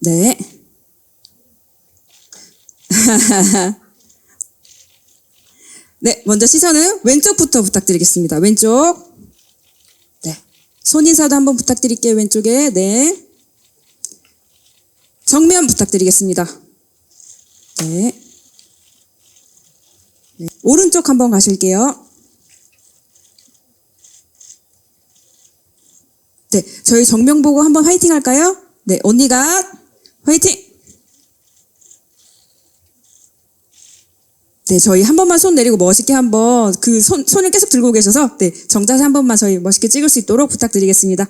네. 네, 먼저 시선은 왼쪽부터 부탁드리겠습니다. 왼쪽. 네. 손 인사도 한번 부탁드릴게요. 왼쪽에. 네. 정면 부탁드리겠습니다. 네. 네. 오른쪽 한번 가실게요. 네, 저희 정면 보고 한번 화이팅 할까요? 네, 언니가 화이팅! 네, 저희 한 번만 손 내리고 멋있게 한번 그 손, 손을 계속 들고 계셔서 네, 정자세 한 번만 저희 멋있게 찍을 수 있도록 부탁드리겠습니다.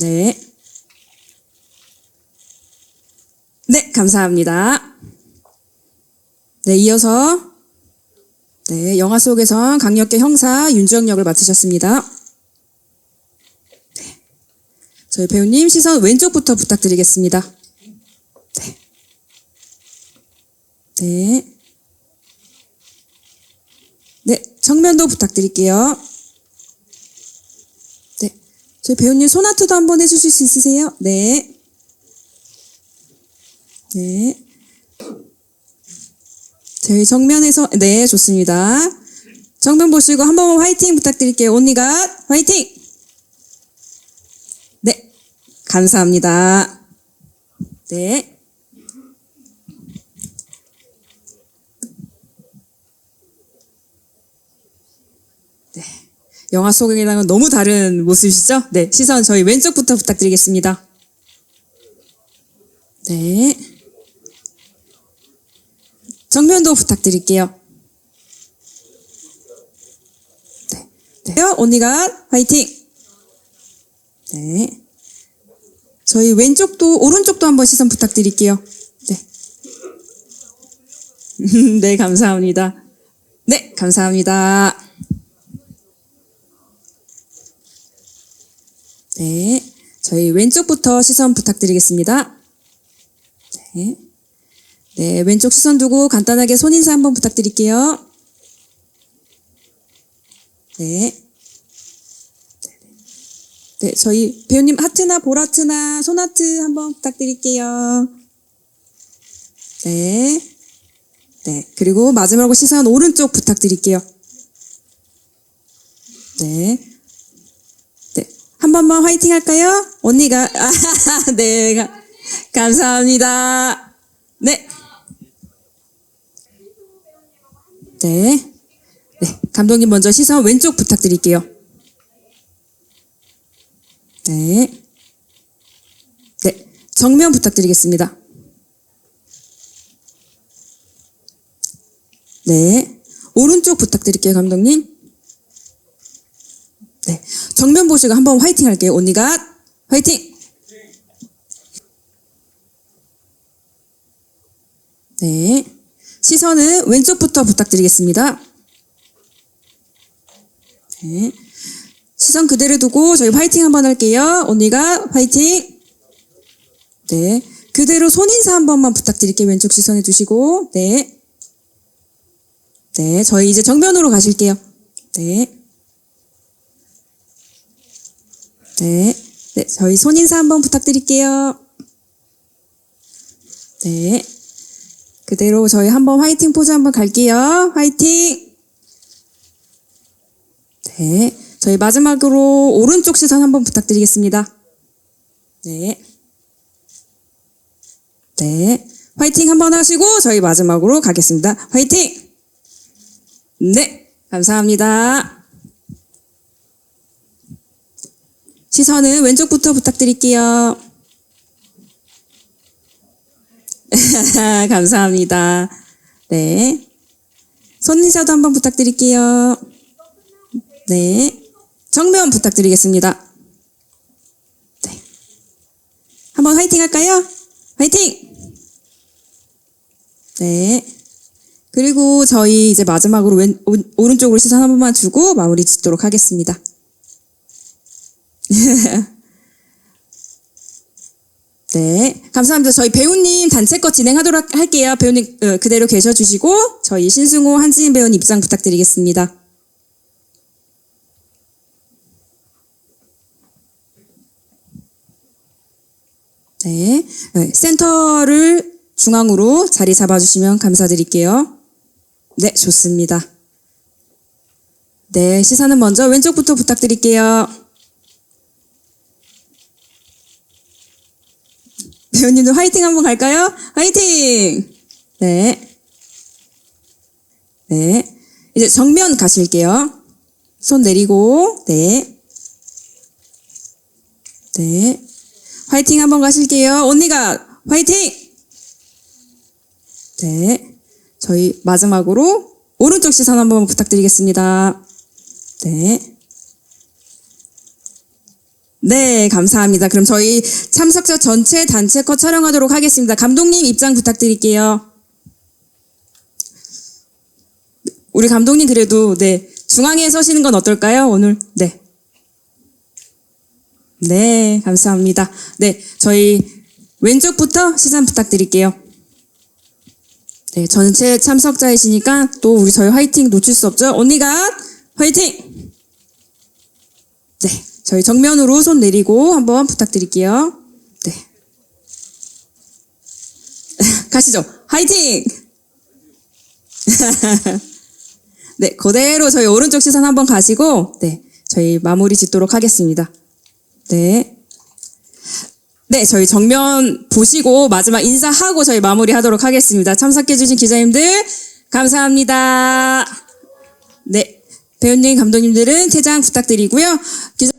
네. 네, 감사합니다. 네, 이어서 네, 영화 속에선 강력계 형사 윤주영 역을 맡으셨습니다. 네. 저희 배우님 시선 왼쪽부터 부탁드리겠습니다. 네. 네. 네, 정면도 부탁드릴게요. 네. 저희 배우님 소나트도 한번 해주실 수 있으세요? 네. 네. 저희 정면에서, 네, 좋습니다. 정면 보시고 한 번만 화이팅 부탁드릴게요. 언니가 화이팅! 네, 감사합니다. 네. 네. 영화 속이랑은 너무 다른 모습이시죠? 네, 시선 저희 왼쪽부터 부탁드리겠습니다. 네. 정면도 부탁드릴게요. 네. 네. 언니가 화이팅! 네. 저희 왼쪽도, 오른쪽도 한번 시선 부탁드릴게요. 네. 네, 감사합니다. 네, 감사합니다. 네. 저희 왼쪽부터 시선 부탁드리겠습니다. 네. 네, 왼쪽 시선 두고 간단하게 손인사 한번 부탁드릴게요. 네. 네, 저희 배우님 하트나 볼하트나 손하트 한번 부탁드릴게요. 네. 네, 그리고 마지막으로 시선 오른쪽 부탁드릴게요. 네. 네, 한 번만 화이팅 할까요? 언니가, 아, 네, 가- 감사합니다. 네. 네. 네, 감독님 먼저 시선 왼쪽 부탁드릴게요. 네. 네, 정면 부탁드리겠습니다. 네, 오른쪽 부탁드릴게요, 감독님. 네, 정면 보시고 한번 화이팅 할게요. 언니가 화이팅! 네, 시선은 왼쪽부터 부탁드리겠습니다. 네. 시선 그대로 두고 저희 화이팅 한번 할게요. 언니가 화이팅. 네. 그대로 손인사 한 번만 부탁드릴게요. 왼쪽 시선에 두시고. 네. 네. 저희 이제 정면으로 가실게요. 네. 네. 네. 저희 손인사 한 번 부탁드릴게요. 네. 그대로 저희 한번 화이팅 포즈 한번 갈게요. 화이팅! 네. 저희 마지막으로 오른쪽 시선 한번 부탁드리겠습니다. 네. 네. 화이팅 한번 하시고 저희 마지막으로 가겠습니다. 화이팅! 네. 감사합니다. 시선은 왼쪽부터 부탁드릴게요. 감사합니다. 네. 손인사도 한번 부탁드릴게요. 네. 정면 부탁드리겠습니다. 네. 한번 화이팅 할까요? 화이팅! 네. 그리고 저희 이제 마지막으로 왼, 오, 오른쪽으로 시선 한 번만 주고 마무리 짓도록 하겠습니다. 네, 감사합니다. 저희 배우님 단체껏 진행하도록 할게요. 배우님 어, 그대로 계셔 주시고 저희 신승호 한지인 배우님 입장 부탁드리겠습니다. 네. 네, 센터를 중앙으로 자리 잡아주시면 감사드릴게요. 네, 좋습니다. 네, 시선은 먼저 왼쪽부터 부탁드릴게요. 배우님들 화이팅 한번 갈까요? 화이팅! 네. 네. 이제 정면 가실게요. 손 내리고, 네. 네. 화이팅 한번 가실게요. 언니가 화이팅! 네. 저희 마지막으로 오른쪽 시선 한번 부탁드리겠습니다. 네. 네, 감사합니다. 그럼 저희 참석자 전체 단체 컷 촬영하도록 하겠습니다. 감독님 입장 부탁드릴게요. 우리 감독님 그래도 네 중앙에 서시는 건 어떨까요? 오늘 네. 네, 감사합니다. 네, 저희 왼쪽부터 시선 부탁드릴게요. 네, 전체 참석자이시니까 또 우리 저희 화이팅 놓칠 수 없죠? 언니가 화이팅! 네, 저희 정면으로 손 내리고 한번 부탁드릴게요. 네. 가시죠. 화이팅! 네, 그대로 저희 오른쪽 시선 한번 가시고, 네, 저희 마무리 짓도록 하겠습니다. 네. 네, 저희 정면 보시고 마지막 인사하고 저희 마무리 하도록 하겠습니다. 참석해주신 기자님들, 감사합니다. 네. 배우님, 감독님들은 퇴장 부탁드리고요. 기자...